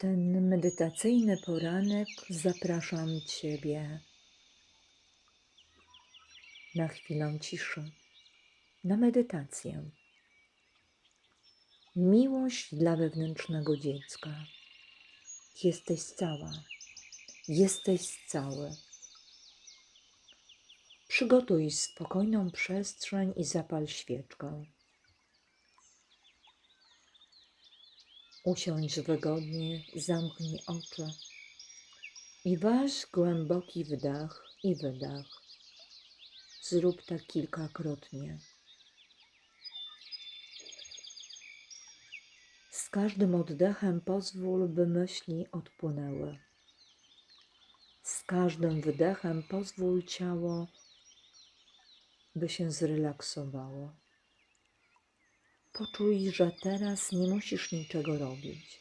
ten medytacyjny poranek zapraszam Ciebie na chwilę ciszy, na medytację. Miłość dla wewnętrznego dziecka. Jesteś cała, jesteś cały. Przygotuj spokojną przestrzeń i zapal świeczkę. Usiądź wygodnie, zamknij oczy i waż głęboki wdech i wydech. Zrób tak kilkakrotnie. Z każdym oddechem pozwól, by myśli odpłynęły. Z każdym wydechem pozwól ciało, by się zrelaksowało. Poczuj, że teraz nie musisz niczego robić.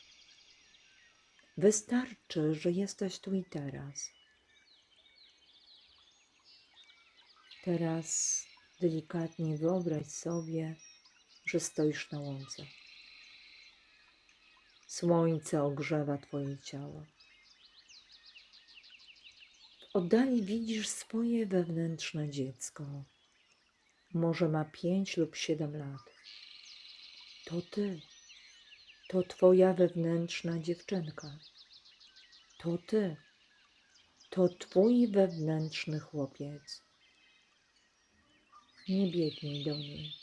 Wystarczy, że jesteś tu i teraz. Teraz delikatnie wyobraź sobie, że stoisz na łące. Słońce ogrzewa Twoje ciało. W oddali widzisz swoje wewnętrzne dziecko. Może ma pięć lub siedem lat. To Ty. To Twoja wewnętrzna dziewczynka. To Ty. To Twój wewnętrzny chłopiec. Nie biegnij do niej.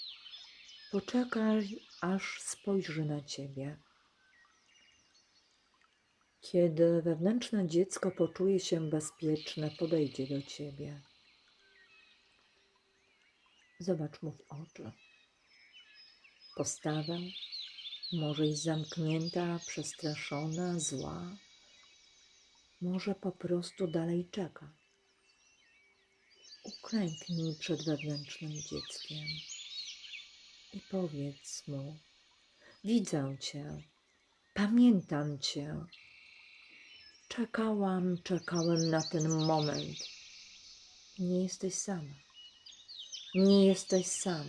Poczekaj, aż spojrzy na Ciebie. Kiedy wewnętrzne dziecko poczuje się bezpieczne, podejdzie do ciebie. Zobacz mu w oczy. Postawę, może jest zamknięta, przestraszona, zła, może po prostu dalej czeka. Uklęknij przed wewnętrznym dzieckiem i powiedz mu: Widzę Cię, pamiętam Cię. Czekałam, czekałem na ten moment. Nie jesteś sama. Nie jesteś sam.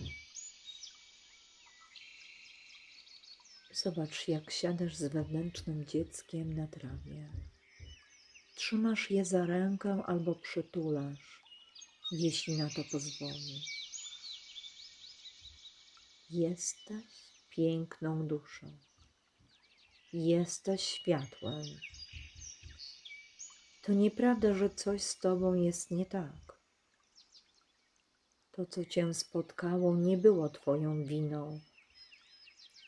Zobacz, jak siadasz z wewnętrznym dzieckiem na trawie. Trzymasz je za rękę albo przytulasz, jeśli na to pozwoli. Jesteś piękną duszą. Jesteś światłem. To nieprawda, że coś z tobą jest nie tak. To, co cię spotkało, nie było twoją winą,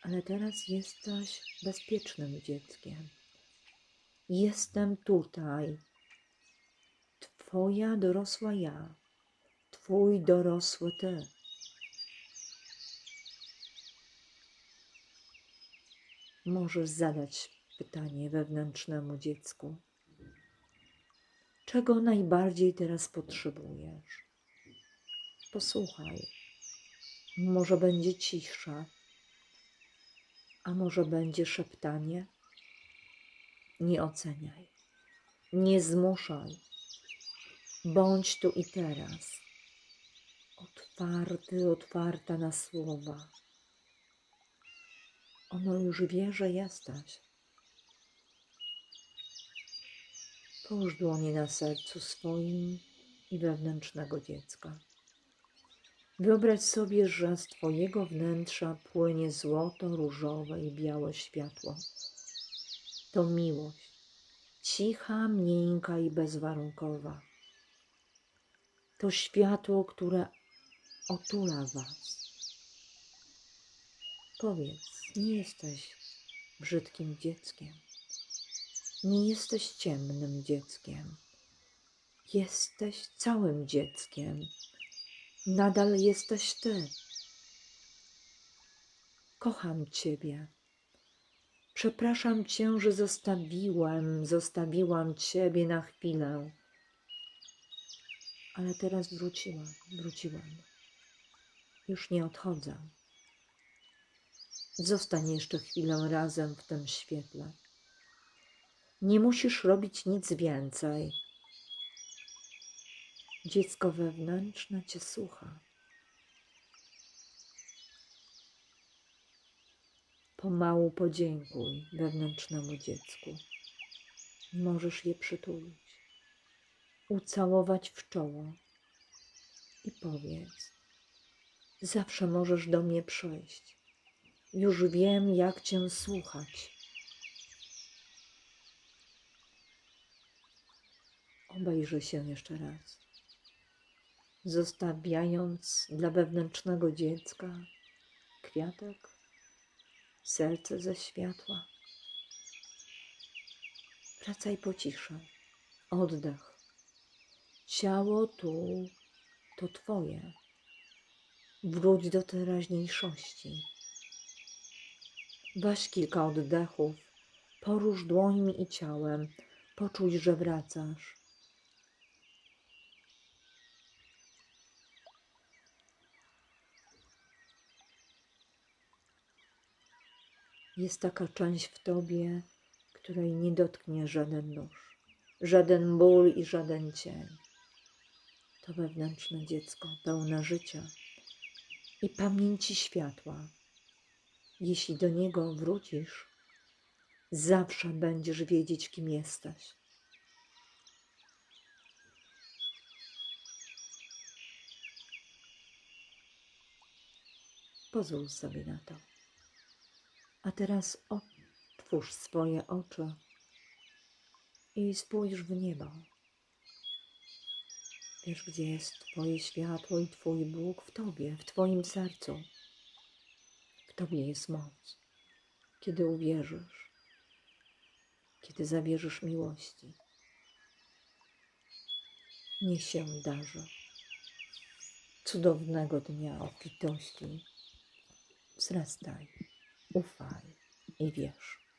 ale teraz jesteś bezpiecznym dzieckiem. Jestem tutaj. Twoja dorosła ja, twój dorosły ty. Możesz zadać pytanie wewnętrznemu dziecku czego najbardziej teraz potrzebujesz. Posłuchaj, może będzie cisza, a może będzie szeptanie. Nie oceniaj, nie zmuszaj, bądź tu i teraz. Otwarty, otwarta na słowa. Ono już wie, że jesteś. Połóż dłonie na sercu swoim i wewnętrznego dziecka. Wyobraź sobie, że z Twojego wnętrza płynie złoto, różowe i białe światło. To miłość, cicha, miękka i bezwarunkowa. To światło, które otula Was. Powiedz, nie jesteś brzydkim dzieckiem. Nie jesteś ciemnym dzieckiem. Jesteś całym dzieckiem. Nadal jesteś ty. Kocham Ciebie. Przepraszam Cię, że zostawiłem, zostawiłam Ciebie na chwilę. Ale teraz wróciłam, wróciłam. Już nie odchodzę. Zostań jeszcze chwilę razem w tym świetle. Nie musisz robić nic więcej. Dziecko wewnętrzne cię słucha. Pomału podziękuj wewnętrznemu dziecku. Możesz je przytulić, ucałować w czoło i powiedz: Zawsze możesz do mnie przyjść. Już wiem, jak Cię słuchać. Obejrzyj się jeszcze raz, zostawiając dla wewnętrznego dziecka kwiatek, serce ze światła. Wracaj po ciszę, oddech. Ciało tu to Twoje. Wróć do teraźniejszości. Weź kilka oddechów, porusz dłońmi i ciałem, poczuj, że wracasz. Jest taka część w tobie, której nie dotknie żaden nóż, żaden ból i żaden cień. To wewnętrzne dziecko pełne życia i pamięci światła. Jeśli do niego wrócisz, zawsze będziesz wiedzieć, kim jesteś. Pozwól sobie na to. A teraz otwórz swoje oczy i spójrz w niebo. Wiesz, gdzie jest Twoje światło i Twój Bóg w Tobie, w Twoim sercu. W Tobie jest moc. Kiedy uwierzysz, kiedy zawierzysz miłości, niech się darzy. Cudownego dnia obfitości. Wzrastaj, o Pai e vós.